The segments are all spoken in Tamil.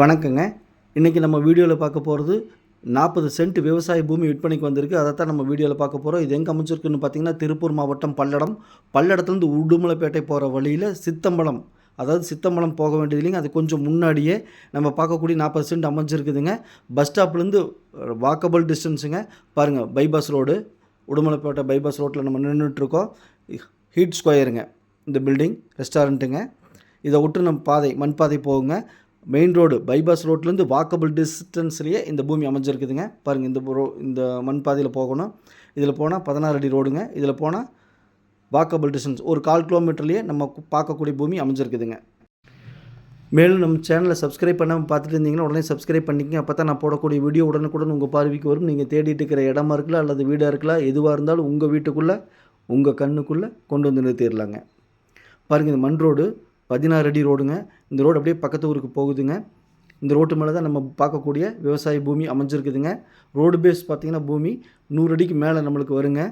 வணக்கங்க. இன்றைக்கி நம்ம வீடியோவில் பார்க்க போகிறது நாற்பது சென்ட் விவசாய பூமி விற்பனைக்கு வந்திருக்கு. அதை தான் நம்ம வீடியோவில் பார்க்க போகிறோம் இது எங்கே அமைச்சிருக்குன்னு பார்த்தீங்கன்னா திருப்பூர் மாவட்டம் பல்லடம். பல்லடத்துலேருந்து உடுமலைப்பேட்டை போகிற வழியில் சித்தம்பலம். அதாவது சித்தம்பலம் போக வேண்டியது இல்லைங்க. அது கொஞ்சம் முன்னாடியே நம்ம பார்க்கக்கூடிய நாற்பது சென்ட் அமைஞ்சிருக்குதுங்க. பஸ் ஸ்டாப்லேருந்து வாக்கபிள் டிஸ்டன்ஸுங்க பாருங்கள் பைபாஸ் ரோடு உடுமலைப்பேட்டை பைபாஸ் ரோட்டில் நம்ம நின்றுட்டுருக்கோம் ஹீட் ஸ்கொயருங்க இந்த பில்டிங் ரெஸ்டாரண்ட்டுங்க இதை விட்டு நம்ம பாதை மண் பாதை போகுங்க. மெயின் ரோடு பைபாஸ் ரோட்லேருந்து வாக்கபிள் டிஸ்டன்ஸ்லேயே இந்த பூமி அமைஞ்சிருக்குதுங்க. பாருங்கள் இந்த ரோ இந்த மண் பாதையில் போகணும். இதில் போனால் பதினாறு அடி ரோடுங்க இதில் போனால் வாக்கபிள் டிஸ்டன்ஸ் ஒரு கால் கிலோமீட்டர்லேயே நம்ம பார்க்கக்கூடிய பூமி அமைஞ்சிருக்குதுங்க. மேலும் நம்ம சேனலை சப்ஸ்கிரைப் பண்ணாமல் பார்த்துட்டு இருந்தீங்கன்னா உடனே சப்ஸ்கிரைப் பண்ணிக்கங்க. அப்போ தான் நான் போடக்கூடிய வீடியோ உடனுக்குடன் உங்கள் பார்வைக்கு வரும். நீங்கள் தேடிட்டு இருக்கிற இடமா இருக்கலாம் அல்லது வீடாக இருக்கலாம் எதுவாக இருந்தாலும் உங்கள் வீட்டுக்குள்ளே உங்கள் கண்ணுக்குள்ளே கொண்டு வந்து நிறுத்திடலாங்க. பாருங்கள் இந்த மண் ரோடு பதினாறு அடி ரோடுங்க இந்த ரோடு அப்படியே பக்கத்து ஊருக்கு போகுதுங்க. இந்த ரோட்டு மேலே தான் நம்ம பார்க்கக்கூடிய விவசாய பூமி அமைஞ்சிருக்குதுங்க. ரோடு பேஸ் பார்த்திங்கன்னா பூமி நூறு அடிக்கு மேலே நம்மளுக்கு வருங்க.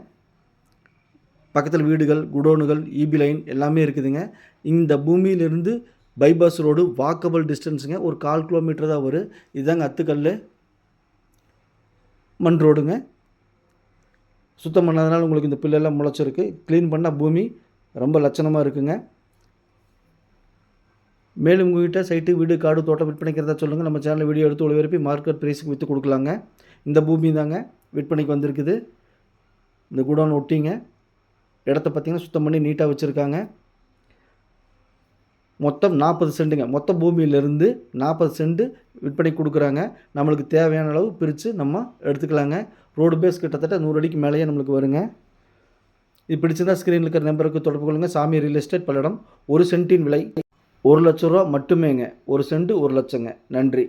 பக்கத்தில் வீடுகள் குடோனுகள் ஈபி லைன் எல்லாமே இருக்குதுங்க. இந்த பூமியிலிருந்து பைபாஸ் ரோடு வாக்கபிள் டிஸ்டன்ஸுங்க ஒரு கால் கிலோமீட்டர் தான் வரும். இதுதாங்க அத்துக்கல் மண் ரோடுங்க சுத்தம் பண்ணாதனால உங்களுக்கு இந்த புல்லெல்லாம் முளைச்சிருக்கு. க்ளீன் பண்ணால் பூமி ரொம்ப லட்சணமாக இருக்குங்க. மேலும் உங்ககிட்ட சைட்டு வீடு காடு தோட்டம் விற்பனைக்கிறதா சொல்லுங்கள் நம்ம சேனலில் வீடியோ எடுத்து ஒளிபரப்பி மார்க்கெட் ப்ரைஸுக்கு விற்று கொடுக்கலாங்க. இந்த பூமி தாங்க விற்பனைக்கு வந்திருக்குது. இந்த குடோன் ஒட்டிங்க. இடத்த பார்த்தீங்கன்னா சுத்தம் பண்ணி நீட்டாக வச்சுருக்காங்க. மொத்தம் நாற்பது சென்ட்டுங்க மொத்த பூமியிலேருந்து நாற்பது சென்ட்டு விற்பனை கொடுக்குறாங்க. நம்மளுக்கு தேவையான அளவு பிரித்து நம்ம எடுத்துக்கலாங்க. ரோடு பேஸ் கிட்டத்தட்ட நூறு அடிக்கு மேலேயே நம்மளுக்கு வருங்க. இது பிடிச்சிருந்தால் ஸ்க்ரீனில் இருக்கிற நம்பருக்கு தொடர்பு கொள்ளுங்கள் சாமி ரியல் எஸ்டேட் பல்லடம் ஒரு சென்ட்டின் விலை ஒரு லட்ச ரூபா மட்டுமேங்க. ஒரு சென்ட் ஒரு லட்சங்க. நன்றி.